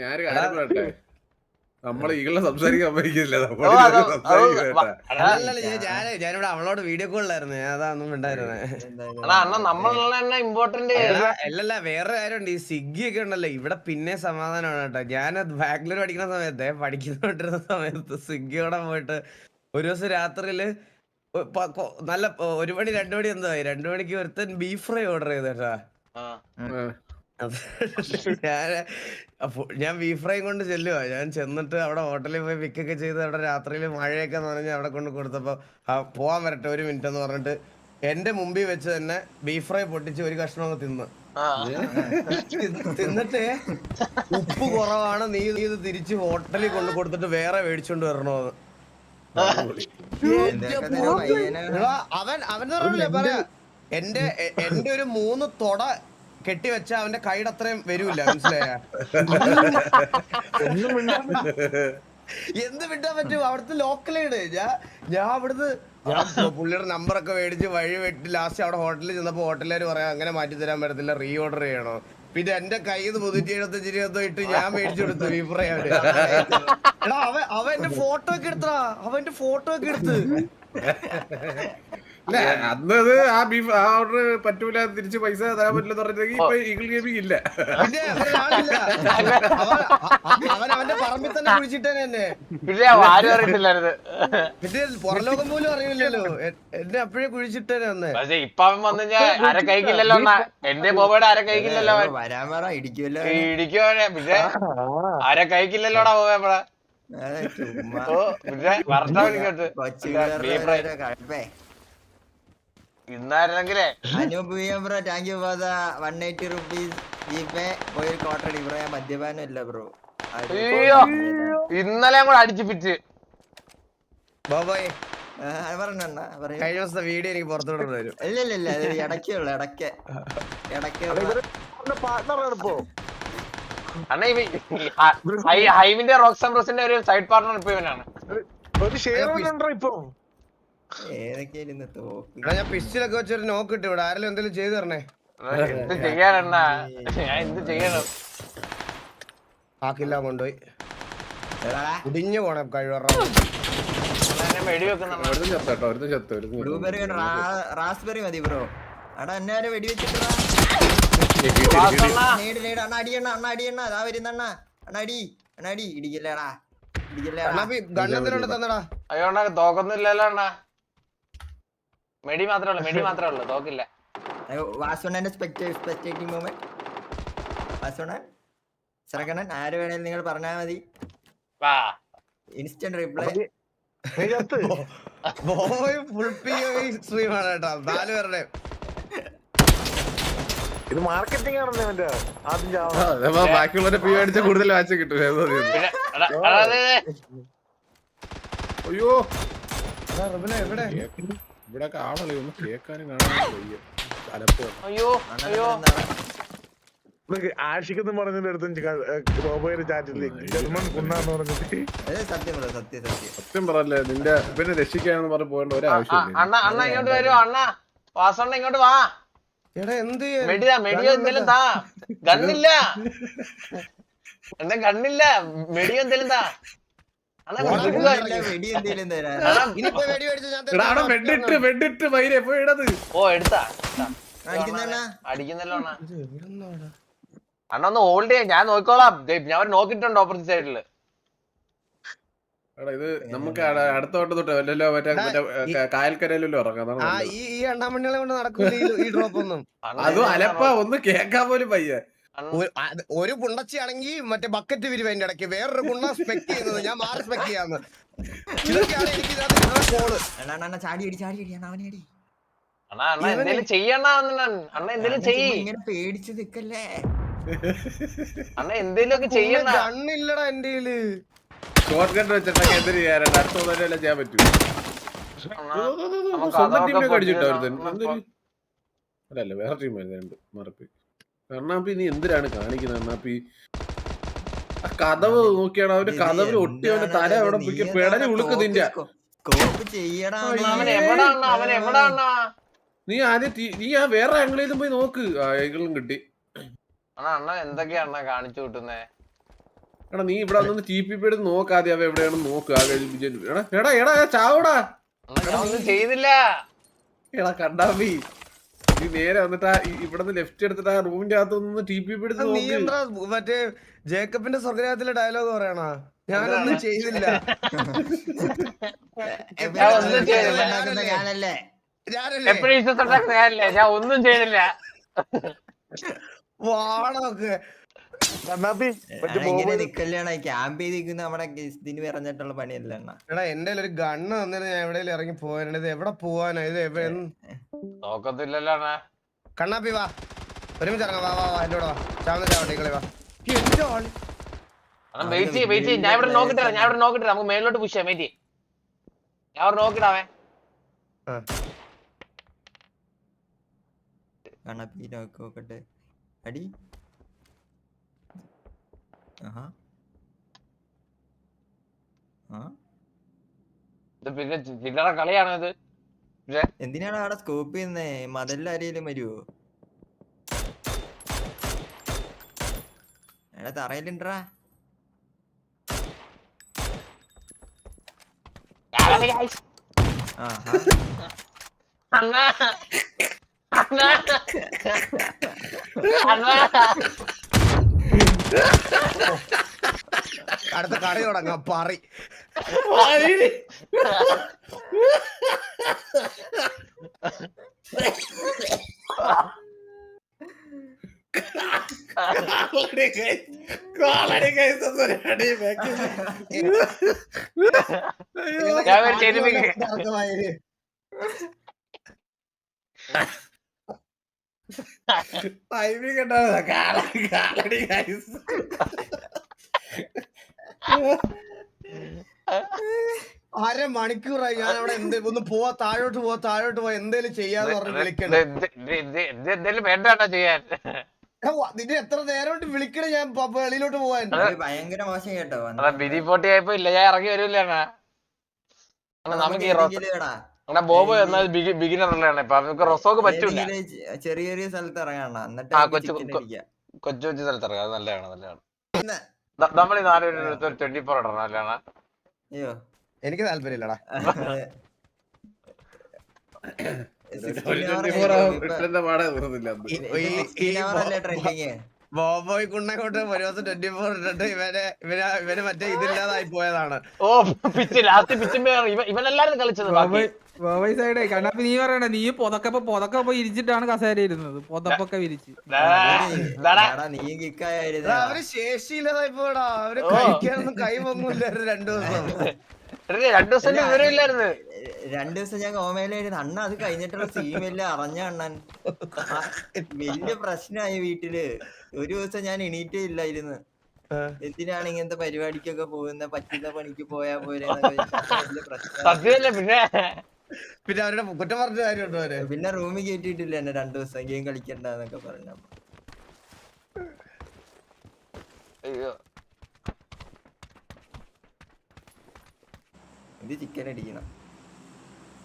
ഞാനൊരു കാര്യം പറയട്ടെ? നമ്മൾ ഈകളെ സംസാരിക്കാൻ ഞാൻ ഞാനിവിടെ അവളോട് വീഡിയോ കോളിലായിരുന്നു ഞാൻ അതൊന്നും ഉണ്ടായിരുന്നേ എടാ അണ്ണ നമ്മളുള്ള തന്നെ ഇമ്പോർട്ടന്റ് അല്ലല്ല വേറെ കാര്യമുണ്ട്. ഈ സ്വിഗ്ഗി ഒക്കെ ഉണ്ടല്ലോ ഇവിടെ പിന്നെ സമാധാനമാണ് കേട്ടോ. ഞാൻ ബാംഗ്ലൂർ പഠിക്കുന്ന സമയത്ത് പഠിക്കുന്നോണ്ടിരുന്ന സമയത്ത് സ്വിഗ്ഗിയോടെ പോയിട്ട് ഒരു ദിവസം രാത്രിയിൽ നല്ല ഒരു മണി രണ്ടു മണി എന്തോ രണ്ടു മണിക്ക് ഒരുത്തൻ ബീഫ് ഫ്രൈ ഓർഡർ ചെയ്തേട്ടാ ഞാൻ ഞാൻ ബീഫ് ഫ്രൈ കൊണ്ട് ചെല്ലുവാ. ഞാൻ ചെന്നിട്ട് അവിടെ ഹോട്ടലിൽ പോയി പിക്കൊക്കെ ചെയ്ത് അവിടെ രാത്രിയിൽ മഴയൊക്കെ നനഞ്ഞ് അവിടെ കൊണ്ട് കൊടുത്തപ്പോൾ ആ, പോവാൻ വരട്ടെ ഒരു മിനിറ്റ് എന്ന് പറഞ്ഞിട്ട് എന്റെ മുമ്പിൽ വെച്ച് തന്നെ ബീഫ് ഫ്രൈ പൊട്ടിച്ച് ഒരു കഷ്ണം അങ്ങ് തിന്ന്. തിന്നിട്ട് ഉപ്പ് കുറവാണ്. നീ നീ ഇത് തിരിച്ച് ഹോട്ടലിൽ കൊണ്ട് കൊടുത്തിട്ട് വേറെ മേടിച്ചോണ്ട് വരണോന്ന്. അത് അവൻ അവൻ പറഞ്ഞില്ലേ പറയാ എന്റെ എന്റെ ഒരു മൂന്ന് തൊട കെട്ടിവെച്ച അവന്റെ കൈയുടെ അത്രയും വരൂല മനസ്സിലായ? എന്ത് വിട്ടാൻ പറ്റും? അവിടുത്തെ ലോക്കലേട് ഞാൻ ഞാൻ അവിടുന്ന് പുള്ളിയുടെ നമ്പറൊക്കെ മേടിച്ച് വഴി വെട്ടി ലാസ്റ്റ് അവിടെ ഹോട്ടലിൽ ചെന്നപ്പോ ഹോട്ടലുകാർ പറയാം അങ്ങനെ മാറ്റി തരാൻ പറ്റത്തില്ല റീ ഓർഡർ ചെയ്യണോ. പിന്നെ എന്റെ കയ്യിൽ മുന്നൂറ്റി എഴുപത്തഞ്ച് ഇട്ട് ഞാൻ മേടിച്ചു കൊടുത്തു എടാ അവൻ അവൻ എന്റെ ഫോട്ടോ ഒക്കെ എടുത്തടാ. അവന്റെ ഫോട്ടോ ഒക്കെ എടുത്ത്. അന്ന് അത്. ആ ബീഫ് ആ ഓർഡർ പറ്റൂല തിരിച്ച് പൈസ തരാൻ പറ്റില്ല പറഞ്ഞെങ്കിൽ ഇപ്പൊ ഈഗിൾ ഗെയിമിംഗ് ഇല്ല. അവൻ അവന്റെ പറമ്പിൽ തന്നെ കുഴിച്ചിട്ടേനെ എന്നെ. ആരും അറിയത്തില്ലായിരുന്നു. പിന്നെ പുറലോകം പോലും അറിയില്ലല്ലോ. എന്നെ അപ്പോഴേ അന്ന്. പക്ഷെ ഇപ്പൊ അവൻ വന്നു ഞാൻ അര കഴിക്കില്ലല്ലോ എന്റെ ബോബയുടെ അര കഴിക്കില്ലല്ലോ വരാൻ പറ ഇടിക്കുമല്ലോ ഇടിക്കുവാനെ പിന്നെ അര കഴിക്കില്ലല്ലോടാ ബോബ നമ്മളെ? പിന്നെ വരട്ടവൻ ഇങ്ങോട്ട് കൊച്ചു ബീഫ് ഫ്രൈ കഴപ്പേ ഇന്നായിരുന്നെങ്കിലേ Anoop V M bro thank you for the one eighty rupees GPay ഒരു ക്വാർട്ടർ അടി. ബ്രോ ഞാൻ മദ്യപാനം ഇല്ല ബ്രോ അയ്യോ ഇന്നലെ കൂടെ അടിച്ചു പിറ്റ് ബോബോയ് കഴിഞ്ഞ ദിവസത്തെ വീഡിയോ എനിക്ക് പുറത്തോട്ട് വരും ഇല്ല ഇല്ല ഇല്ല അത് ഇടയ്ക്കേ ഉള്ളു ഇടയ്ക്ക്. ഇടയ്ക്ക് അണ്ണ ഈ ഹ- ഹൈ- ഹൈവിന്റെ റോക്സൺ ബ്രോസിന്റെ ഒരു സൈഡ് പാർട്ണർ ഇപ്പൊ ഇവനാണ്. ഒരു ഷെയർ ഇപ്പൊ? ഞാൻ പിസ്റ്റിലൊക്കെ വെച്ചൊരു നോക്ക് ഇട്ട് ഇവിടെ. ആരെങ്കിലും എന്തെങ്കിലും ചെയ്തു തരണേ. എന്ത് ചെയ്യാനണ്ണ ഞാൻ എന്ത് ചെയ്യണം? ആക്കില്ല കൊണ്ടുപോയി. കുടിഞ്ഞു പോണേ കഴിവറ. റാസ്ബെറി മതി ബ്രോ അടാ എന്നെ ആരെ വെടി വെച്ചിട്ടാ നേട് നേട് അണ്ണ. അടിയണ്ണ അണ്ണ അടിയണ്ണ. അതാ വരുന്നണ്ണ അണ്ണ. അണ്ണാടി അണ്ണ അടി. ഇടിക്കല്ലേടാ. ഇടിക്കല്ലേടാ. ഗണ്ണെന്തിനോട് തന്നടാ. അയ്യോ അണ്ണാ തോക്കൊന്നുമില്ലല്ലോ അണ്ണാ. മെടി മാത്രമേ ഉള്ളൂ മെഡി മാത്രമേ ഉള്ളൂ തോക്കില്ല. വാസുണ്ണന്റെ സ്പെക്ടേറ്റിംഗ് മൂമെന്റ് വാസുണ്ണൻ ശ്രകണൻ ആര് വേണേലും നിങ്ങൾ പറഞ്ഞാ മതി. വാ. ഇൻസ്റ്റന്റ് റിപ്ലൈ ഇത് മാർക്കറ്റിംഗ് ഇവന്റെ ആദ്യം ബാക്കിയുള്ളവരെ പി അടിച്ച കൂടുതൽ വാച്ച് കിട്ടും ഏതോ ഇത്. പിന്നെ എടാ, എടാ, അതെ, അതെ. അയ്യോ. എവിടെ? ഇവിടെ ആളല്ലേ ഒന്ന് കേൾക്കാനും കാണാനും വയ്യ. തലപ്പ് അയ്യോ അയ്യോ. നിനക്ക് ആഷിക്കെന്ന് പറഞ്ഞതിന്റെ അടുത്ത് ബോബോയുടെ ജർമ്മൻ കുന്നാന്ന് പറഞ്ഞിട്ട്. സത്യം പറ സത്യം സത്യം. സത്യം പറയല്ലേ നിന്റെ പിന്നെ രക്ഷിക്കാന്ന് പറഞ്ഞ് പോകേണ്ട ഒരു ഒരാവശ്യമില്ല? അണ്ണ അണ്ണ ഇങ്ങോട്ട് വരുമോ അണ്ണ? വാസണ്ണ ഇങ്ങോട്ട് വാ. എടാ എന്ത്? എന്തെങ്കിലും താ. ഗണ്ണില്ല. എന്നെ ഗണ്ണില്ല. മെടി എന്തെങ്കിലും താ. അണ്ണാ വിളിക്കുക. ഇല്ല, വെടി എന്തേലും തരാൻ അണ്ണാ, ഇനിയിപ്പോ വെടി മേടിച്ച് ഞാൻ എടാ അവിടെ വെഡിട്ട് വെഡിട്ട് മൈരെ പോയി ഓ എടുത്താ അടിക്കുന്നല്ലോ അണ്ണ ഒന്ന് ഹോൾഡ് ചെയ്യാം. ഞാൻ നോക്കിക്കോളാം ദേ, ഞാൻ ഒരു നോക്കിട്ടുണ്ട് ഓപ്പോസിറ്റ് സൈഡിൽ എടാ ഇത് നമുക്ക് അടുത്ത വട്ടം തൊട്ട് വല്ലല്ലോ മറ്റേ കായൽക്കരയിലല്ലോ ഇറങ്ങാം. ഈ അണ്ണാമണ്ണികളെ കൊണ്ട് നടക്കൂല ഈ- ഈ ഡ്രോപ്പ് ഒന്നും? അതും അലപ്പ ഒന്ന് കേക്കാൻ പോലും പയ്യ ഒരു- പുണ്ടച്ചിയാണെങ്കിൽ മറ്റേ ബക്കറ്റ് വിരിവ് അതിന്റെ ഇടയ്ക്ക്. വേറൊരു പുണ്ണ സ്പെക്ട് ചെയ്യുന്നത് ഞാൻ മാറി സ്പെക്ട് ചെയ്യാന്ന്. ഇതൊക്കെയാണ് എനിക്ക് ഇതിനകത്ത് കോൾ ചാടി അടി ചാടി അണ്ണാ അവനെ അടി. അണ്ണാ അണ്ണ എന്തേലും ചെയ്യണ്ണ അണ്ണ എന്തേലും ചെയ്യ്. ഇങ്ങനെ പേടിച്ച് നിക്കല്ലേ? അണ്ണ എന്തേലും ഒക്കെ ചെയ്യണ കണ്ണില്ലടാ എന്റെ കയ്യിൽ. ഷോർട്ട് കട്ട് വെച്ചിട്ടൊക്കെ എന്തിനു ചെയ്യാറുണ്ട് അടുത്ത ചെയ്യാൻ പറ്റൂ? സ്വന്തം അടിച്ചിട്ടോ അല്ലല്ല വേറെ ടീം മറപ്പ് മറപ്പി കണ്ണാപ്പി നീ എന്തിനാണ് കാണിക്കുന്നത് കണ്ണാപ്പി ആ കഥവ് നോക്കിയാണ് അവർ കഥവിൽ ഒട്ടി അവന്റെ തല അവിടെ പോയി പെടലി ഉളുക്ക് നിന്റെ? നീ ആദ്യം നീ ആ വേറെ ആംഗിളിലും പോയി നോക്ക്. ആ, ഈഗിളും കിട്ടി. അണ്ണാ അണ്ണ എന്തൊക്കെയാ അണ്ണ കാണിച്ചു കിട്ടുന്നേ? എടാ നീ ഇവിടെ നിന്ന് ടി പി പി എടുത്ത് നോക്കാതെ അവ എവിടെയാണെന്ന് നോക്ക്. ആ കഴിഞ്ഞ് എടാ എടാ എടാ ചാവടാ. ചെയ്തില്ല. എടാ കണ്ടാമി നീ നേരെ വന്നിട്ട് ഇവിടെ നിന്ന് ഇവിടുന്ന് ലെഫ്റ്റ് എടുത്തിട്ട് ആ റൂമിന്റെ അകത്ത് നിന്ന് ടി പി എടുത്ത് നീ നോക്ക്. എന്താ മറ്റേ ജേക്കബിന്റെ സ്വർഗരാജത്തിലെ ഡയലോഗ് പറയണോ ഞാനൊന്നും ചെയ്തില്ല. ഞാൻ ഒന്നും ചെയ്തില്ല. പറഞ്ഞിട്ടുള്ള പണിയല്ല അണ്ണ എടാ എന്റെ ഒരു ഗണ്ണ് തന്നിട്ട് ഞാൻ എവിടെയെങ്കിലും ഇറങ്ങി പോകാനാണ്. ഇത് എവിടെ പോവാനാ? ഇത് എവിടെ നോക്കത്തില്ലല്ലോ അണ്ണാ കണ്ണാപ്പി വാ. ഒരുമിച്ച് ഇറങ്ങാം. വാ വാ വാ എന്റെ കൂടെ വാ. ചാവുന്ന ചാവട്ടെ കളി വാ. വെയിറ്റ് ചെയ്യ് വെയിറ്റ് ചെയ്യ്. ഞാൻ ഇവിടെ നോക്കിട്ട് ഞാൻ ഇവിടെ നോക്കിട്ട് നമുക്ക് മേളിലോട്ട് പുഷ് ചെയ്യാം വെയിറ്റ് ഞാൻ അവിടെ നോക്കിടാവേ ആ. കണ്ണപ്പി നോക്ക് നോക്കട്ടെ. അടി. ആഹാ. ആ. ഇത് പിന്നെ ചില്ലറ കളിയാണോ ഇത്? എന്തിനാണ് അവിടെ സ്കോപ്പ് ചെയ്യുന്നേ? ആരെങ്കിലും വരുവോ? എടാ തറയിലുണ്ടാ അടുത്ത കളി തുടങ്ങാം. പറി. ഞാൻ ഒരു ചെരുപ്പിക്ക് ടൈമിംഗ് ഉണ്ടാവുക കാലടി guys. അര മണിക്കൂറായി ഞാൻ അവിടെ എന്ത് ഒന്ന് പോവാ താഴോട്ട് പോവാ താഴോട്ട് പോവാ എന്തേലും ചെയ്യാന്ന് പറഞ്ഞ് വിളിക്കണ്ട. വിളിക്കണേ എന്തേലും വേണ്ടാട്ടോ ചെയ്യാൻ. നിന്നെ എത്ര നേരം കൊണ്ട് വിളിക്കണേ ഞാൻ വെളിയിലോട്ട് പോവാൻ. ഭയങ്കര മോശം കേട്ടോ. ബിരി പൊട്ടി ആയപ്പോ ഇല്ല ഞാൻ ഇറങ്ങി വരൂല അണ്ണാ. അണ്ണാ നമുക്ക് ഈ അണ്ണാ ബോബോ എന്നാൽ ബിഗിനർ ഉള്ളതാണ് ഇപ്പൊ നമുക്ക് റൊസോക്ക് പറ്റൂല. ചെറിയ ചെറിയ സ്ഥലത്ത് ഇറങ്ങണ എന്നിട്ട് കൊച്ചു-. കൊച്ചു കൊച്ചു സ്ഥലത്ത് ഇറങ്ങാം. നല്ലതാണ് നല്ലതാണ്. നമ്മൾ ഈ നാല് പേരുടെ ഒരു ട്വന്റി ഫോർ ഇടണം അല്ലാണ് അയ്യോ. എനിക്ക് താല്പര്യമില്ലടാ ഒരു 16 hour 24 hour ആയി ഇപ്പൊ. റിട്ടന്റെ പാടെ തീർന്നില്ല അന്ന്. ഈ- ഇപ്പൊ ഈ- 16 hour അല്ലേ trending? ബോബോയ് കുണ്ണക്കോട്ട് ഒരു ദിവസം ട്വന്റി ഫോർ ഇട്ടിട്ട് ഇവനെ ഇവരെ ഇവർ മറ്റേ ഇതില്ലാതായി പോയതാണ് ഓ പിച്ച് ലാസ്റ്റ് പിച്ചുമ്പോ ഇവ ഇവനെല്ലാരും കളിച്ചത് ബോബോയ് സൈഡേ കണ്ണാപ്പി നീ പറയണ നീ പൊതക്കപ്പൊ പൊതക്കപ്പൊ ഇരിച്ചിട്ടാണ് കസേര ഇരുന്നത് പൊതപ്പൊക്കെ വിരിച്ച്. നീ ആയിരുന്നോ? അവർ ശേഷിയില്ലാതായി പോടാ അവർ. കഴിക്കാനൊന്നും കൈ പൊങ്ങൂല്ലായിരുന്നു രണ്ടു ദിവസം രണ്ടു ദിവസം വിവരമില്ലായിരുന്നു. രണ്ടു ദിവസം ഞാൻ കോമയിലായിരുന്നു അണ്ണ അത് കഴിഞ്ഞിട്ടുള്ള സീമല്ല അറിഞ്ഞ അണ്ണൻ. വലിയ പ്രശ്നമായി വീട്ടിൽ. ഒരു ദിവസം ഞാൻ എണീറ്റേ ഇല്ലായിരുന്നു. എന്തിനാണ് ഇങ്ങനത്തെ പരിപാടിക്കൊക്കെ പോകുന്ന? പറ്റുന്ന പണിക്ക് പോയാ പോരെ പ്രശ്നം പിന്നെ? പിന്നെ അവരുടെ കുറ്റം പറഞ്ഞ കാര്യമുണ്ടോ അവർ? പിന്നെ റൂമിൽ കയറ്റിയിട്ടില്ല എന്നെ രണ്ടു ദിവസം. ഗെയിം കളിക്കണ്ടെന്നൊക്കെ പറഞ്ഞു അയ്യോ. ഇത് ചിക്കൻ അടിക്കണം.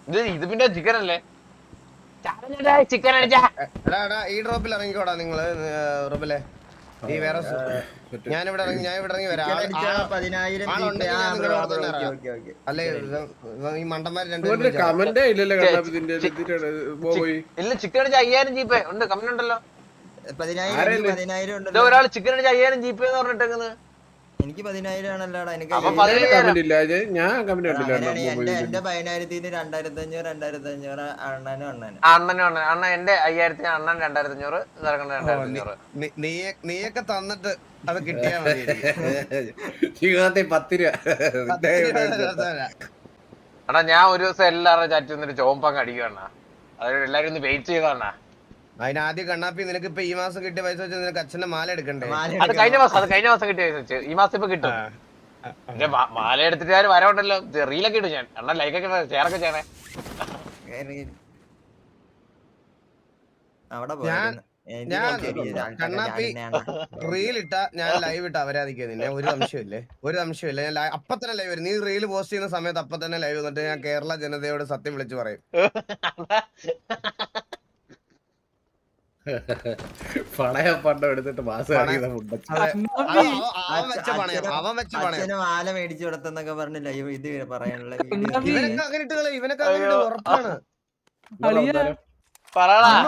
ഇത് ഇത് പിന്നെ ചിക്കൻ അല്ലേ? ചിക്കൻ അടിച്ചാ. എടാ എടാ ഈ ഡ്രോപ്പിൽ ഇറങ്ങിക്കോടാ നിങ്ങൾ റോബിലെ ഈ വേറെ ഞാൻ ഇവിടെ ഇറങ്ങി ഞാൻ ഇവിടെ ഇറങ്ങി വരാം. അല്ലേ ഈ മണ്ടന്മാര് ഇല്ല. ചിക്കൻ അടിച്ച അയ്യായിരം ജീപ്പേ ഉണ്ട് കമന്റ് ഉണ്ടല്ലോ. ഒരാൾ ചിക്കൻ അടിച്ച അയ്യായിരം ജീപ്പേ എന്ന് പറഞ്ഞിട്ടേക്കുന്നത്. എനിക്ക് പതിനായിരം ആണല്ലോടാ. എനിക്ക്. കമന്റ് ഇല്ല. ഞാൻ കമന്റ് കണ്ടില്ല എന്റെ എന്റെ പതിനായിരത്തിന് രണ്ടായിരത്തി അഞ്ഞൂറ് രണ്ടായിരത്തി അഞ്ഞൂറ് അണ്ണനും അണ്ണനും. ആ, അണ്ണനും. അണ്ണൻ അണ്ണൻ എന്റെ അയ്യായിരത്തി അണ്ണൻ രണ്ടായിരത്തി അഞ്ഞൂറ് നിറക്കണ്ട രണ്ടായിരത്തി നീയെ നീയൊക്കെ തന്നിട്ട് അത് കിട്ടിയാ മതി ജീവിതത്തെ പത്ത് രൂപ. അണ്ണാ ഞാൻ ഒരു ദിവസം എല്ലാവരുടെ ചാറ്റ് വന്നിട്ട് ചോമ്പങ്ങ് അടിക്കുകയാണ് അതായത് എല്ലാരും ഒന്ന് വെയിറ്റ് ചെയ്തണ്ണാ അതിനാദ്യം കണ്ണാപ്പി നിനക്ക് ഇപ്പൊ ഈ മാസം കിട്ടിയ പൈസ വെച്ച് നിനക്ക് അച്ഛന്റെ മാല എടുക്കണ്ടേ? അത് കഴിഞ്ഞ മാസം അത് കഴിഞ്ഞ മാസം കിട്ടിയ പൈസ വെച്ച്. ഈ മാസം ഇപ്പൊ കിട്ടും. പക്ഷെ മാല എടുത്തിട്ട് ആരും വരവുണ്ടല്ലോ. റീലൊക്കെ ഇടും ഞാൻ. എണ്ണ ലൈക്കൊക്കെ ചേർക്കെ ചെയ്യണേ. അവിടെ കണ്ണാപ്പി. റീൽ ഇട്ട ഞാൻ ലൈവ് ഇട്ട അവരാധിക്കുക നിന്നെ. ഒരു സംശയമില്ലേ ഒരു സംശയമില്ല ഞാൻ അപ്പൊ തന്നെ ലൈവ് വരും. നീ റീൽ പോസ്റ്റ് ചെയ്യുന്ന സമയത്ത് അപ്പൊ തന്നെ ലൈവ് വന്നിട്ട് ഞാൻ കേരള ജനതയോട് സത്യം വിളിച്ചു പറയും പണയ പണ്ടം എടുത്തിട്ട് മാസം ഇറങ്ങിയതാ മുണ്ടച്ചൻ. അതെ. കണ്ണാപ്പി, അവൻ- അവൻ- അവൻ വെച്ച പണയം പണ്ടം എടുത്തിട്ട് പണയം. അച്ഛന് മാല മേടിച്ചു കൊടുത്തെന്നൊക്കെ പറഞ്ഞ് ലൈവ് ഇത് പറയാനുള്ള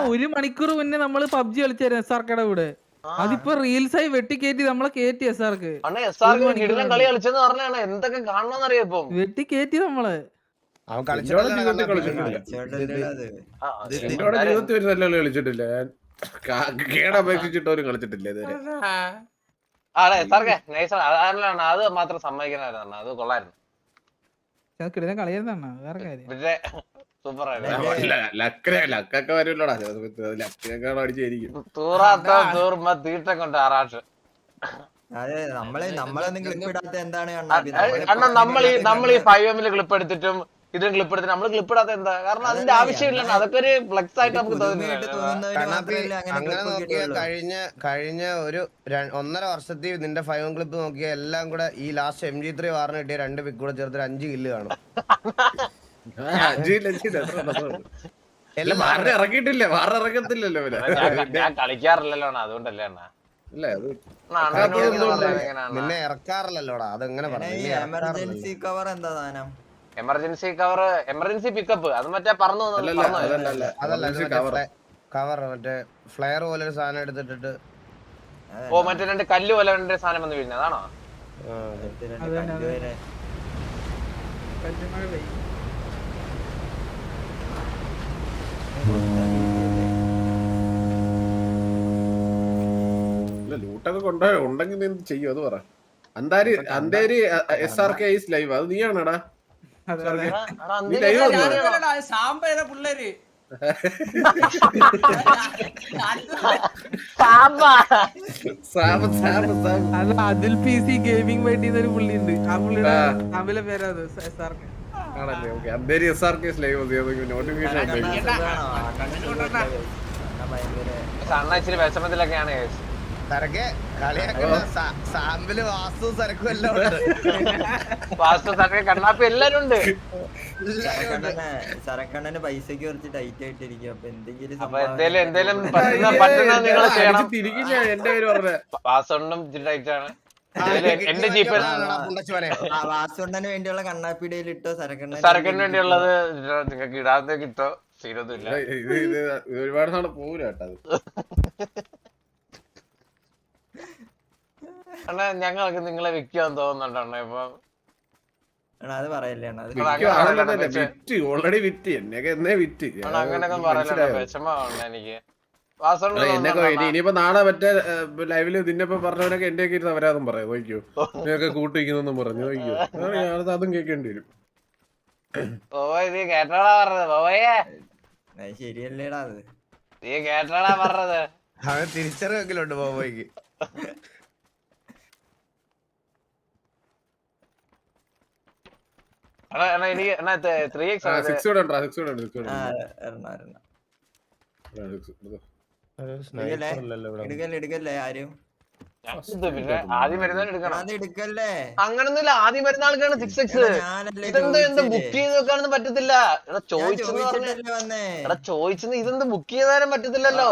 ഒരു മണിക്കൂർ മുന്നേ നമ്മൾ പബ്ജി കളിച്ചായിരുന്നു എസ് ആർക്കടെ കൂടെ അതിപ്പോ റീൽസ് ആയി വെട്ടിക്കേറ്റി നമ്മളെ കേറ്റി എസ് ആർക്ക് കളി കളിച്ചെന്ന് പറഞ്ഞാണ് എന്തൊക്കെ കാണണമെന്നറിയാം ഇപ്പം? വെട്ടിക്കേറ്റി നമ്മൾ. അവൻ കളിച്ചിട്ടില്ല ജീവിതത്തിൽ. കളിച്ചിട്ടില്ല. കളിച്ചിട്ടില്ല കേടപേക്ഷിച്ചിട്ടവരും കളിച്ചിട്ടില്ല ഇതുവരെ? ആടെ എസ് ആർ കെ നൈസ് അതല്ലാണ് അത് മാത്രം സമ്മതിക്കണമായിരുന്നു അത് കൊള്ളായിരുന്നു. കിടന്ന കളിയായിരുന്നാ വേറെ കാര്യം. പിന്നെ സൂപ്പർ ആയിരുന്നു അതെ. ലക്കര ലക്കൊക്കെ വരുമല്ലോടാ ലക്കൊക്കെ അടിച്ചായിരിക്കും തൂറാത്ത തൂർമ തീട്ടം കൊണ്ട് ആറാട്ട്. നമ്മളെ നമ്മളൊന്നും ക്ലിപ്പ് ഇടാത്ത എന്താണ് നമ്മൾ ഈ നമ്മൾ ഈ ഫൈവ് എമ്മിൽ ക്ലിപ്പ് എടുത്തിട്ടും ഇതിലും ക്ലിപ്പ് എടുത്തിട്ട് നമ്മൾ ക്ലിപ്പ് ഇടാത്ത എന്താ? കാരണം അതിന്റെ ആവശ്യമില്ല. അതൊക്കെ ഒരു ഫ്ലെക്സ് ആയിട്ട് നമുക്ക്. കഴിഞ്ഞ കഴിഞ്ഞ ഒരു ഒന്നര വർഷത്തിൽ നിന്റെ ഫൈവ് ക്ലിപ്പ് നോക്കിയ എല്ലാം കൂടെ ഈ ലാസ്റ്റ് എം ജി ത്രീ വാറിന് കിട്ടിയ രണ്ട് പിക്ക് കൂടെ ചേർത്ത് അഞ്ച് കില്ല് കാണും. ഇറക്കിയിട്ടില്ല. വാറ ഇറക്കത്തില്ലല്ലോ ഞാൻ- കളിക്കാറില്ലല്ലോ അതുകൊണ്ടല്ലേ അണ്ണാ? നിന്നെ ഇറക്കാറില്ലല്ലോടാ അതെങ്ങനെ പറഞ്ഞു. എമർജൻസി കവർ എന്താ സാധനം? എമർജൻസി കവർ എമർജൻസി പിക്കപ്പ് അത് മറ്റേ പറഞ്ഞു അതല്ല കവർ മറ്റേ ഫ്ലെയർ പോലെ ഒരു സാധനം എടുത്തിട്ടിട്ട്. ഓ മറ്റേ രണ്ട് കല്ല് പോലെ രണ്ട് സാധനം വന്ന് വീഴുന്നത്. അതാണോ ലൂട്ടൊക്കെ കൊണ്ടോ ഉണ്ടെങ്കിൽ നീ എന്ത് ചെയ്യും അത് പറ. Andhari Andheri S R K ice live. അത് നീയാണടാ? സാമ്പേരെ പിള്ളേര് അല്ല അതിൽ പി സി ഗെയിമിംഗ് വേണ്ടി ഒരു പുള്ളി ഉണ്ട് ആ പുള്ളിയുടെ. തമിഴ് പേരാ ആർക്ക് ആണല്ലേ okay Andheri S R live notification ഭയങ്കര വിഷമത്തിലൊക്കെയാണ് guys. സരക്കെ കളിയാക്കുന്ന സാമ്പിൽ വാസ്തു സരക്കും എല്ലാം ഉണ്ട് വാസ്തു കണ്ണാപ്പി എല്ലാരും ഉണ്ട് സരക്കണ്ണന് സരക്കണ്ണന് പൈസക്ക് കുറച്ച് ടൈറ്റ് ആയിട്ടിരിക്കും അപ്പൊ എന്തെങ്കിലും അപ്പൊ എന്തേലും എന്തേലും പറ്റുന്ന പറ്റുന്ന നിങ്ങൾ ചെയ്യണം. തിരികില്ല എന്റെ പേര് പറഞ്ഞ. പാസ്വേഡും ഇച്ചിരി ടൈറ്റ് ആണ്. എന്തേലും എന്റെ ജീപ്പ് പുണ്ടച്ചുവനെ ആ വാസുണ്ണന് വേണ്ടിയുള്ള കണ്ണാപ്പിടയിൽ ഇട്ടോ സരക്കണ്ണ സരക്കിന് വേണ്ടിയുള്ളത് നിങ്ങൾക്ക് ഇടാതെ കിട്ടോ ഒരുപാട് നാളെ പോകൂല കേട്ടോ അത് അണ്ണാ ഞങ്ങൾക്ക് നിങ്ങളെ വിൽക്കാൻ തോന്നുന്നുണ്ടോ അണ്ണാ ഇപ്പൊ? അത് പറയല്ലേ. വിറ്റ് ഓൾറെഡി വിറ്റ്. എന്നെയൊക്കെ എന്നേ വിറ്റ്. അങ്ങനെയൊക്കെ എനിക്ക്. പറയലോ? വിഷമമാണ് എന്നൊക്കെ ഇനിയിപ്പോ നാളെ മറ്റേ ലൈവിൽ നിന്നെപ്പോ പറഞ്ഞവനൊക്കെ എന്റെ ഒക്കെ ഇരുന്ന് അവരാതും പറയാം. നോക്കിയോ നീയൊക്കെ കൂട്ടിരിക്കുന്നെന്നും പറഞ്ഞു. നോക്കിയോ ഞാനത് അതും കേൾക്കേണ്ടി വരും. ശരിയല്ലേടാ അത്. നീ കേട്ടോടാ പറഞ്ഞത്. അവൻ തിരിച്ചറിവെങ്കിലും ഉണ്ട് ബോബോയ്ക്ക് അണ്ണാ അണ്ണാ എനിക്ക് അണ്ണാ ത്രീ എക്സ് സിക്സ് കൂടെ ഉണ്ടോ സിക്സ് കൂടെ ഉണ്ട് സിക്സ് കൂടെ ആ ഉണ്ട് എറണ എറണ ആ, six ഉണ്ട്. സ്നൈപ്പർ അല്ലല്ലോ ഇവിടെ എടുക്കല്ലേ എടുക്കല്ലേ ആരും പിന്നെ ആദ്യം വരുന്നവൻ എടുക്കണം അത് എടുക്കല്ലേ അങ്ങനൊന്നുമില്ല ആദ്യം വരുന്ന ആൾക്കാണ് സിക്സ് എക്സ് ഇതെന്ത് എന്ത് ബുക്ക് ചെയ്ത് വെക്കാനൊന്നും പറ്റത്തില്ല. എടാ ചോദിച്ചെന്ന് പറഞ്ഞ എടാ ചോദിച്ചെന്ന് ഇതെന്ത് ബുക്ക് ചെയ്താലും പറ്റത്തില്ലല്ലോ.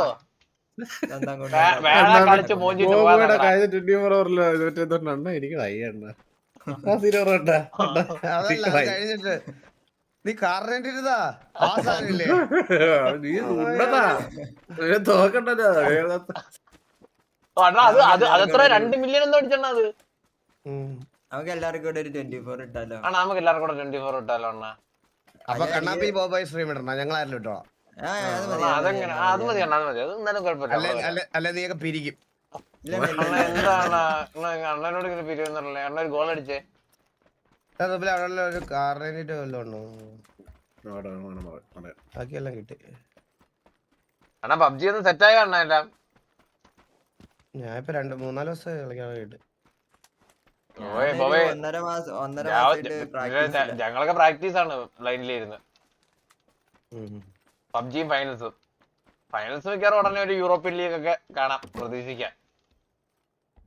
കളിച്ച് മോഞ്ചിട്ട് കഴിഞ്ഞ ട്വന്റി ഫോർ അവറിൽ എന്തുകൊണ്ട് അണ്ണ എനിക്ക് അയ്യ അതല്ല കഴിഞ്ഞിട്ട് നീ നീ ഉണ്ടതാ തോക്കണ്ടല്ലോ. അണ്ണാ അത് അത് അതെത്ര? രണ്ട് മില്യൺ ഒന്നും അത്. നമുക്ക് എല്ലാവർക്കും കൂടെ ഒരു ട്വന്റി ഫോർ ഇട്ടാലോ? അണ്ണാ നമുക്ക് എല്ലാവർക്കും കൂടെ ട്വന്റി ഫോർ ഇട്ടാലോ അണ്ണാ? അപ്പൊ കണ്ണാപ്പി ബോബായി സ്ട്രീം ഇടണം. ഞങ്ങൾ ആരെങ്കിലും ഇട്ടോ? ആ, അത് മതി, അണ്ണാ, അത് മതി, അതെങ്ങനെ അത് മതി അണ്ണാ അത് മതി. അത് എന്തായാലും അല്ലെ കുഴപ്പമില്ല. അല്ലെ അല്ലെ നീയൊക്കെ പിരിക്കും. അണ്ണനോട് ഇങ്ങനെ പിരിവെന്നല്ലേ അണ്ണ ഒരു ഗോൾ അടിച്ചേ. അവിടെ ഒരു ബാക്കിയെല്ലാം കിട്ടി. അണ്ണാ പബ്ജി ഒന്ന് സെറ്റായി അണ്ണ എല്ലാം? ഞാൻ ഇപ്പൊ രണ്ട് മൂന്നാൽ ദിവസം കളിക്കാൻ ഞങ്ങളൊക്കെ പ്രാക്ടീസ് ആണ് ലൈനിലിരുന്ന് പബ്ജിയും ഫൈനൽസും ഫൈനൽസ് മിക്കവാറും ഉടനെ ഒരു യൂറോപ്യൻ ലീഗ് ഒക്കെ കാണാം പ്രതീക്ഷിക്കാം.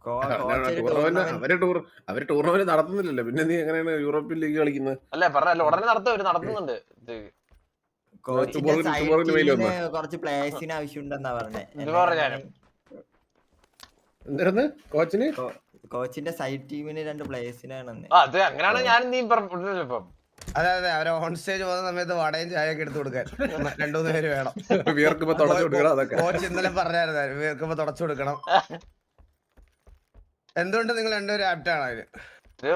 അവർ ടൂർ അവർ ടൂർണമെന്റ് നടത്തുന്നില്ലല്ലോ. പിന്നെ നീ എങ്ങനെയാണ് യൂറോപ്യൻ ലീഗ് കളിക്കുന്നത് അല്ലെ പറഞ്ഞല്ലോ ഉടനെ നടത്തും അവർ നടത്തുന്നുണ്ട്. കുറച്ച് പ്ലേയേഴ്സിന് ആവശ്യമുണ്ടെന്നാ പറഞ്ഞേ. എന്തായിരുന്നു കോച്ചിന് കോച്ചിന്റെ സൈഡ് ടീമിന് രണ്ട് പ്ലേയേഴ്സിനാണെന്ന് അതെ അത് അങ്ങനെയാണ് ഞാൻ നീ ഇപ്പം അതെ അതെ അവരെ ഓൺ സ്റ്റേജ് പോകുന്ന സമയത്ത് വടയും ചായയൊക്കെ എടുത്തു കൊടുക്കാൻ. രണ്ടുമൂന്ന് പേര് വേണം. കോച്ച് ഇന്നലെ പറഞ്ഞായിരുന്നു വിയർക്കുമ്പോ തുടച്ചു കൊടുക്കണം. എന്തുകൊണ്ട് നിങ്ങൾ രണ്ടുപേരും ആപ്റ്റാണ് അതിന്? ഒരു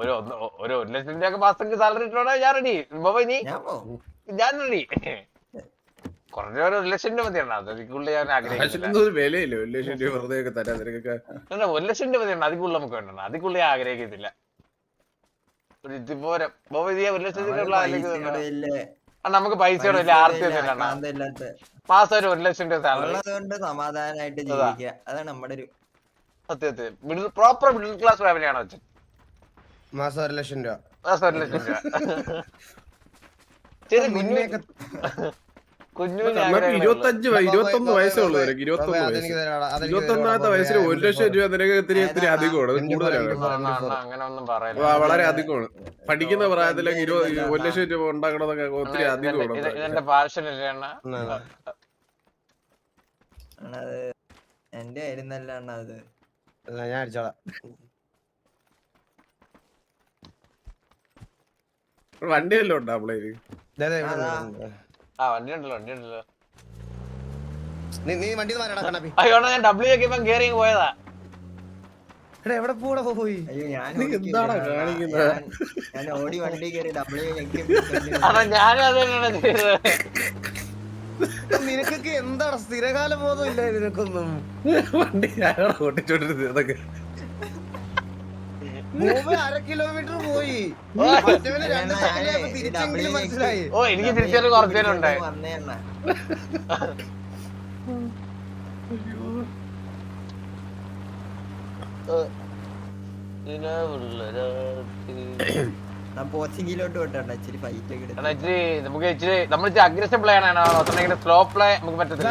ഒരു ഒന്ന് ഒരു ഒരു ലക്ഷം രൂപ മാസം സാലറി ഇട്ടോടാ ഞാൻ റെഡി ബോബ നീ. ഞാൻ റെഡി കുറഞ്ഞ ഒരു ലക്ഷം രൂപ മതിയാണ് അതിക്കുള്ളിൽ ഞാൻ ആഗ്രഹിക്കുന്നില്ല. ഒരു വിലയില്ല? ഒരു ലക്ഷം രൂപ വെറുതെ ഒക്കെ തരാൻ നിനക്കൊക്കെ? ഒരു ലക്ഷം രൂപ മതിയാണ് അതിക്കുള്ള നമുക്ക് വേണ്ട അതിക്കുള്ള ഞാൻ ആഗ്രഹിക്കുന്നില്ല. ഒരു ഇതുപോലെ. ബോബ നീ ഒരു ലക്ഷം രൂപ നമുക്ക് പൈസയോട് വലിയ ആർത്തി മാസം ഒരു ഒരു ലക്ഷം രൂപ സാലറി കൊണ്ട് സമാധാനമായിട്ട് ജീവിക്കുക. അതാണ് നമ്മുടെ ഒരു സത്യത്തിൽ മിഡിൽ പ്രോപ്പർ മിഡിൽ ക്ലാസ് ഫാമിലിയാണ് അച്ഛൻ? മാസം ഒരു ലക്ഷം രൂപ. മാസം ഒരു ലക്ഷം രൂപ. ശരി കുഞ്ഞു നിന്നെയൊക്കെ കുഞ്ഞു നമുക്ക് ഇരുപത്തഞ്ച് വയ- ഇരുപത്തൊന്ന് വയസ്സേ ഉള്ളൂ നിനക്ക് ഇരുപത്തൊന്ന് അതെനിക്ക് വയസ്സ് ഇരുപത്തൊന്നാമത്തെ വയസ്സിൽ ഒരു ലക്ഷം രൂപ നിനക്ക് ഇത്തിരി ഇത്തിരി? അധികമാണ് അത് കൂടുതലാണ്. വളരെ അധികമാണ്. പഠിക്കുന്ന പ്രായത്തിലേക്ക് ഇരുപത് ഒരു ലക്ഷം രൂപ ഉണ്ടാക്കണതൊക്കെ ഒത്തിരി അധികമാണ്. എന്റെ ആയിരുന്നല്ല അണ്ണാ അത്. എന്നാ, ഞാൻ അടിച്ചോളാം. ഉണ്ടോ ഇവിടെ അതാ. ഉണ്ട്. ആ. വണ്ടി ഉണ്ടല്ലോ വണ്ടി ഉണ്ടല്ലോ. നീ നീ വണ്ടി മാറടാ കണ്ണാപ്പി. അയ്യോ ഞാൻ ഡബ്ല്യു ഒക്കെ ഇപ്പം കേറി പോയതാ. എടാ എവിടെ പോടാ പോയി? അയ്യോ ഞാൻ ഓടി വണ്ടി കയറി ഡബ്ല്യു ഞാനും നിനക്കൊക്കെ എന്താണ് സ്ഥിരകാല ബോധം ഇല്ല നിനക്കൊന്നും? വണ്ടി ഞാനാണ് ഓട്ടിച്ചോണ്ടിരുന്നത് അതൊക്കെ മൂവ് അര കിലോമീറ്റർ പോയി. മറ്റവന് രണ്ട് സെക്കൻഡ് ആയപ്പോ തിരിച്ചെങ്കിലും മനസ്സിലായി. ഓ എനിക്ക് തിരിച്ചൊരു കുറച്ചു നേരം ഉണ്ടായി. വന്നേ അണ്ണാ നമുക്ക് ഇച്ചിരി നമ്മൾ ഇച്ചിരി അഗ്രസീവ് പ്ലേ ആണ്. ഒന്നെങ്കിൽ സ്ലോ പ്ലേ നമുക്ക് പറ്റത്തില്ല.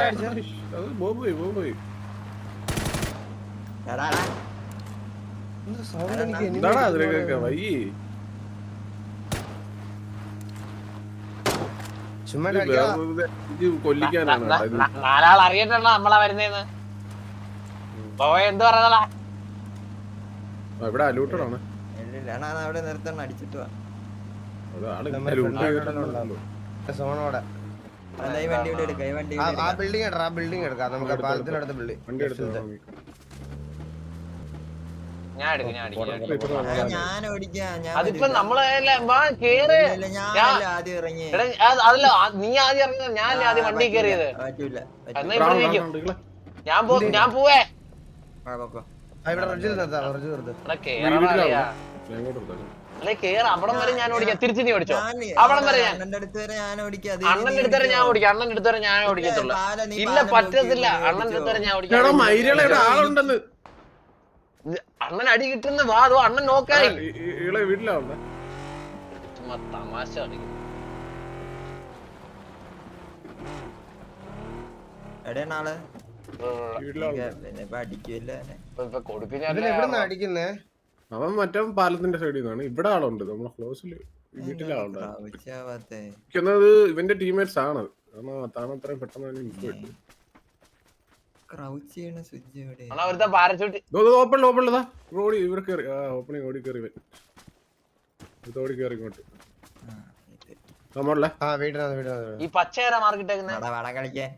ചുമ്മാ നാലാൾ നമ്മളാ വരുന്നേന്ന്. എന്ത് പറഞ്ഞാ ഇവിടെ ഇല്ല. അവിടെ നിർത്തണം അടിച്ചിട്ട് വാ അതാണ് നമ്മുടെ അലൂട്ട് ഫ്രണ്ട് കേട്ടിട്ടുണ്ടല്ലോ. സോണോടെ ആ. ബിൽഡിംഗ് എടുക്കാം ആ ബിൽഡിംഗ് എടുക്കാം. നമുക്ക് പാലത്തിനടുത്ത ബിൽഡിംഗ് വണ്ടി എടുത്ത് ഞാൻ എടുക്കും ഞാൻ അടിക്കും, ഞാൻ അടിക്കും. ആ, ഞാൻ ഓടിക്കാം ഞാൻ അതിപ്പോ ഞാൻ കേറ് അതല്ല നീ ആദ്യം ഇറങ്ങ ഞാൻ ആദ്യം വണ്ടി കയറിയത്. പറ്റൂല എന്നാ. ഇവിടെ ഞാൻ പോ ഞാൻ പോവേ. ആ, പൊക്കോ. ആ ഇവിടെ റെഡ്ജിൽ അല്ലെ കേറ്. അവിടം വരെ ഞാൻ ഓടിക്കാം. തിരിച്ചു നീ ഓടിച്ചോ? അവിടം വരെ ഞാൻ അണ്ണന്റെ അടുത്ത് വരെ ഞാൻ ഓടിക്കാം. അത് അണ്ണന്റെ അടുത്ത് വരെ ഞാൻ ഓടിക്കോ. ഓടിക്കാം അണ്ണന്റെ അടുത്ത് വരെ ഞാൻ ഓടിക്കത്തുള്ളൂ. പാല, ഇല്ല പറ്റത്തില്ല. നോക്കി അണ്ണന്റെ അടുത്ത് വരെ ഞാൻ ഓടിക്കാം ആളുണ്ടെന്ന്. അണ്ണൻ അടി കിട്ടുന്ന വാ അതോ അണ്ണൻ നോക്കായി. ചുമ്മാ തമാശ കളിക്കും എവിടെയാണ് ആൾ അവൻ മറ്റേ പാലത്തിന്റെ സൈഡിൽ നിന്നാണ് ഇവിടെ ആളുണ്ട്. നമ്മളെ ക്ലോസിൽ വീട്ടിലെ ആളുണ്ട്. എനിക്കൊന്നത് ഇവന്റെ ടീംമേറ്റ്സ് ആണ് കാരണം താൻ അത്രയും പെട്ടെന്ന് തന്നെ മിസ് പാരച്ചൂട്ടി. ഓപ്പൺ ഓപ്പൺ ഓടി ഇവിടെ കേറി. ആ ഓപ്പണിങ് ഓടി കേറി ഇത് ഓടി കേറി ഇങ്ങോട്ട്.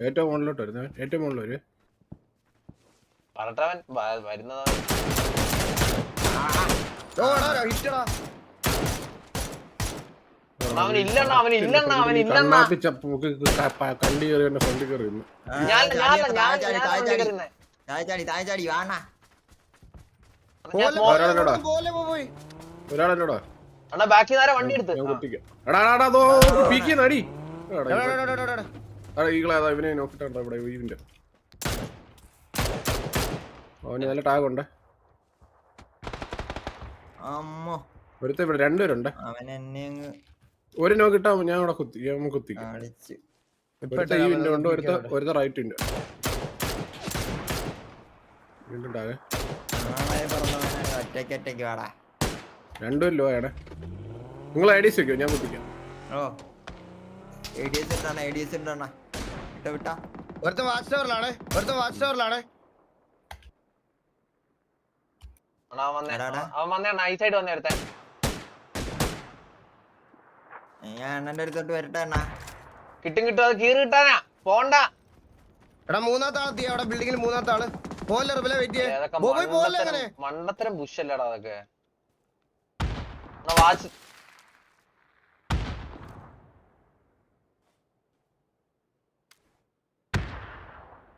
ഏറ്റവും മുകളിലോട്ട് വരുന്നത് ഏറ്റവും മുകളിൽ വരും. വാണ അണ്ണാ ബാക്കി നേരെ വണ്ടി എടുത്ത്? ഞാൻ കുത്തിക്കാം എടാ എടാ, അതോ പീക്കി നടി ഈകളെ അതാ ഇവനെ നോക്കിട്ടുണ്ടോ ഇവിടെ ഇവന്റെ അവന് നല്ല ടാഗ് ഉണ്ട്. അമ്മോ. ഒരുത്ത ഇവിടെ രണ്ടുപേരുണ്ട്. അവൻ എന്നെ അങ്ങ് ഒരു നോക്കിട്ടാ ഞാൻ ഇവിടെ കുത്തി ഞാൻ കുത്തിക്കാം. അടിച്ച് ഇപ്പൊ ഒരുത്ത ഇട്ടാ ഈ അവനെ വിൻഡോ ഉണ്ട് ഒരുത്ത ഒരുത്ത റൈറ്റ് ഉണ്ട്. വീണ്ടും ഒറ്റയ്ക്ക് ഒറ്റയ്ക്ക് വാടാ. നിങ്ങൾ ഐ ഡി വെക്കോ ഞാൻ കുത്തിക്കാം. ഓ. എ ഡി എസ് ഉണ്ടാണ് എ ഡി എസ് ഉണ്ടാണ് വിട്ട വിട്ടാ ഒരുത്ത വാച്ച് ടവറിലാണ് ഒരുത്ത വാച്ച് ടവറിലാണ് അണ്ണാ, അവൻ വന്നേ എടാ, എടാ. അവൻ വന്നേ നൈസായിട്ട് വന്നേ എടുത്തേ ഞാൻ അണ്ണന്റെ അടുത്തോട്ട് വരട്ടെ അണ്ണാ കിട്ടും കിട്ടും അത് കീറി കിട്ടാനാ. പോണ്ട. എടാ മൂന്നാമത്തെ ആളെത്തി അവിടെ ബിൽഡിംഗിൽ മൂന്നാമത്തെ ആൾ പോലെ റിബലെ വെയിറ്റ് ബോബോയ് പോലെ അങ്ങനെ. മണ്ടത്തരം ബുഷ് അല്ലേടാ അതൊക്കെ വാച്ച്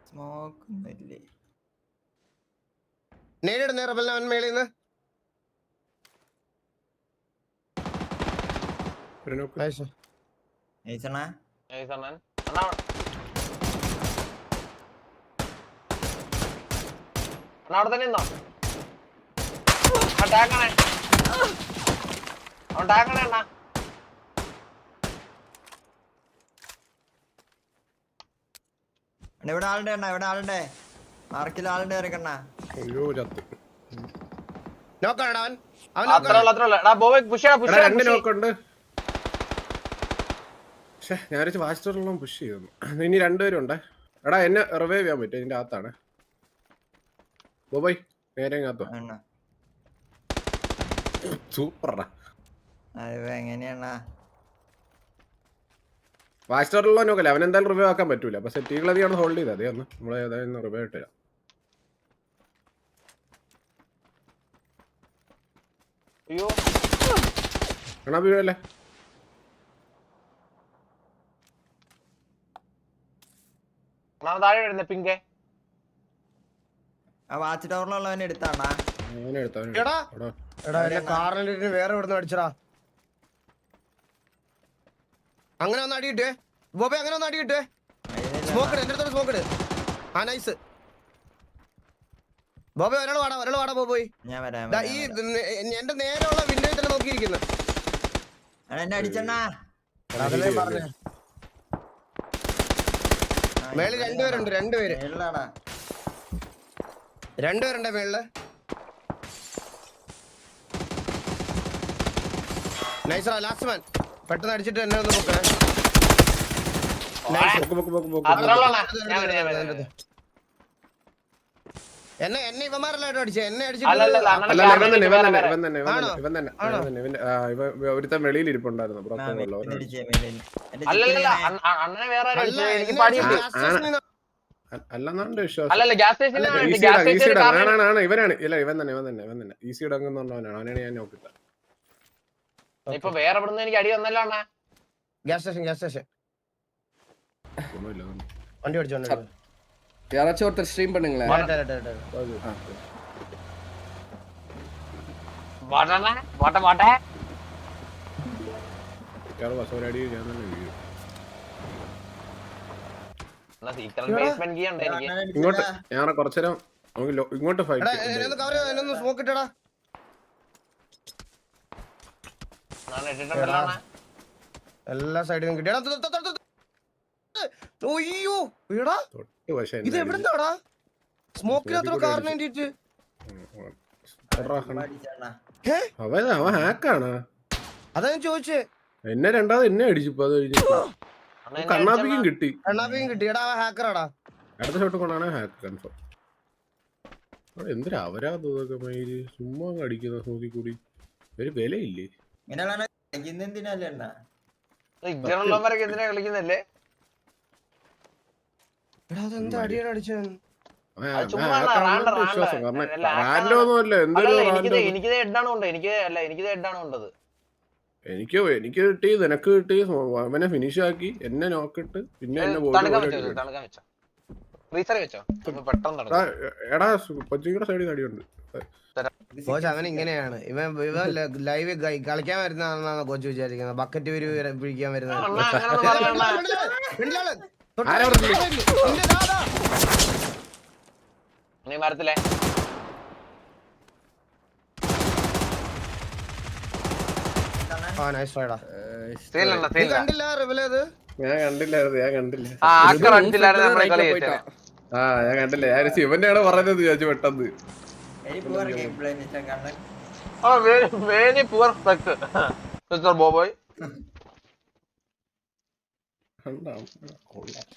സ്മോക്കൊന്നുമില്ലേ നേരിടുന്നേ റിബലിനെ അവൻ മേളിൽ നിന്ന്? അവിടെ തന്നെ നിന്നോ? അവൻ ടാക്കണേ അണ്ണാ. അണ്ണാ ഇവിടെ ആളുണ്ട് എണ്ണ ഇവിടെ ആളുണ്ട്. മാർക്കിൽ ആളുണ്ട് ഇറക്കണ്ണ അയ്യോ ചത്ത് നോക്കാണ് അവൻ. അവൻ അത്ര ഉള്ള അത്ര ഉള്ള. എടാ ബോബോയ് പുഷ് ചെയ്യടാ പുഷ് എടാ രണ്ട് ചെയ്യടാ നോക്കുണ്ട് പക്ഷേ ഞാൻ വിചാരിച്ചു വാസ്റ്ററിലും പുഷ് ചെയ്തു ഇനി രണ്ടുപേരുണ്ട്. എടാ എന്നെ റിവൈവ് ചെയ്യാൻ പറ്റും ഇതിന്റെ അകത്താണ്. ബോബോയ് നേരെ അകത്തോ അണ്ണാ സൂപ്പറാ. വാസ്റ്ററിലോ നോക്കല്ലേ അവൻ എന്തായാലും റിവൈവ് ആക്കാൻ പറ്റൂല. അപ്പൊ സെറ്റികൾ അധികം ഹോൾഡ് ചെയ്തത് അതേ ഒന്ന് നമ്മളെ ഏതായാലും റിവൈവ് ഇട്ടില്ല അയ്യോ. എണ്ണാ വീഴല്ലേ താഴെ വരുന്നേ പിങ്കെ. ആ വാച്ച് ടവറിലുള്ളവനെ എടുത്താണാ. അങ്ങനെ എടുത്തോ എടാ. എടാ എന്റെ കാറിന്റെ വേറെ ഇവിടുന്ന് അടിച്ചടാ. അങ്ങനെ ഒന്ന് അടിയിട്ടേ. ബോബെ അങ്ങനെ ഒന്ന് അടിയിട്ടേ. സ്മോക്ക് ഇട് എന്റെ അടുത്തോട് സ്മോക്ക് ഇട്. ആ നൈസ് ബോബെ ഒരാൾ വാടാ ഒരാൾ വാടാ ബോബോയ് ഞാൻ വരാം ദാ ഈ എന്റെ നേരെയുള്ള വിൻഡോയിൽ തന്നെ നോക്കിയിരിക്കുന്നു. അണ്ണാ, എന്നെ അടിച്ചണ്ണാ. അതല്ലേ പറഞ്ഞേ. മേളിൽ രണ്ടുപേരുണ്ട് രണ്ടുപേര്. രണ്ടുപേരുണ്ട് മേളിൽ? നൈസറാ ലാസ്റ്റ് മാൻ പെട്ടെന്ന് അടിച്ചിട്ട് എന്നെ ഒന്ന് പൊക്ക് പൊക്ക് പൊക്ക് അത്ര ഉള്ള അണ്ണാ ഞാൻ വരാം, ഞാൻ വരാം, ഞാൻ വരാം. എന്നെ എന്നെ ഇവന്മാരല്ലോ അടിച്ചേ? എന്നെ ഇവൻ ഒരുത്തൻ വെളിയിൽ ഇരിപ്പുണ്ടായിരുന്നു അടിച്ചേ, അല്ലെന്നാണ്ട് വിശ്വാസം. ഇവനാണ്. ഇല്ല ഇവൻ തന്നെ ഇവൻ തന്നെ ഇവൻ തന്നെ. ഈസി ഇടങ്ങുന്നവനാണ് അവനാണ് ഞാൻ നോക്കിട്ട ഇപ്പൊ വേറെ ഇവിടുന്ന് എനിക്ക് അടി വന്നല്ലോ അണ്ണാ. Gas station gas station. വണ്ടി ഓടിച്ചു. யாராச்சும் ஒருத்தர் ஸ்ட்ரீம் பண்ணுங்களேன் ഇടട്ടെ, ഇടട്ടെ, ഇടട്ടെ. വാട്ടണ്ണ വാട്ട വാട്ടെ ഇയാള് ബസ് ഒരു അടി ഞാൻ തന്നെ വീഴും എന്നാ സീക്രട്ട് ബേസ്മെന്റ് കീ ഉണ്ട് എനിക്ക് അണ്ണനെ ഇങ്ങോട്ട് അടിച്ചില്ല. ഞാൻ കുറച്ചേരം നമുക്ക് ലോ- ഇങ്ങോട്ട് എടാ ഫൈറ്റ് എന്നെ ഒന്ന് കവർ എന്നെ ഒന്ന് സ്മോക്ക് ഇട്ടടാ ഞാൻ ഇട്ടിട്ടുണ്ടല്ലോ അണ്ണാ എല്ലാ സൈഡിലും കിട്ടി എടാ തൊ- തൊ- തൊ- തൊ- തൊ- അയ്യോ എടാ തൊട്ട് പക്ഷേ ഇത് എവിടുന്നാടാ? സ്മോക്കിനകത്തോ കാർ വേണ്ടിട്ട് അടിച്ചണ്ണാ. അവൻ അവൻ ഹാക്കാണ്. അതാ ഞാൻ ചോദിച്ചേ. എന്നെ രണ്ടാമത് എന്നെ അടിച്ചു അത് കണ്ണാപ്പിക്കും കിട്ടി. കണ്ണാപ്പിയും കിട്ടി. എടാ ഹാക്കറാടാ. അടുത്ത ഷോട്ട് കൊണ്ടാണ് ഹാക്ക് കൺഫേം എന്തിനാ അവരാ തോന്നൊക്കെ മയിൽ ചുമ്മാ അടിക്കുന്ന സ്മൂതി കൂടി. ഒരു വിലയില്ലേ? കളിക്കുന്നല്ലേ എനിക്ക് എനിക്ക് എനിക്ക് കിട്ടി നിനക്ക് കിട്ടി അവനെ ഫിനിഷ് ആക്കി എന്നെ നോക്കിട്ട് പിന്നെ എന്നെ എടാ, സൈഡിൽ അടിയുണ്ട് കോച്ച് അവൻ ഇങ്ങനെയാണ്. ഇവൻ ഇവൻ ലൈവ് കളിക്കാൻ വരുന്നതാണെന്നാണ് കോച്ച് വിചാരിക്കുന്നത്? ബക്കറ്റ് പിടിക്കാൻ വരുന്നത്? നീ മരത്തിലെ. ഞാൻ കണ്ടില്ലായിരുന്നു ഞാൻ കണ്ടില്ല. ആ ഞാൻ കണ്ടില്ല. ഞാൻ ശിവന്റെയാണ് പറഞ്ഞത് വിചാരിച്ചു പെട്ടെന്ന്. ആ very very poor aspect mister Boboy. കണ്ടാ കൊള്ളാം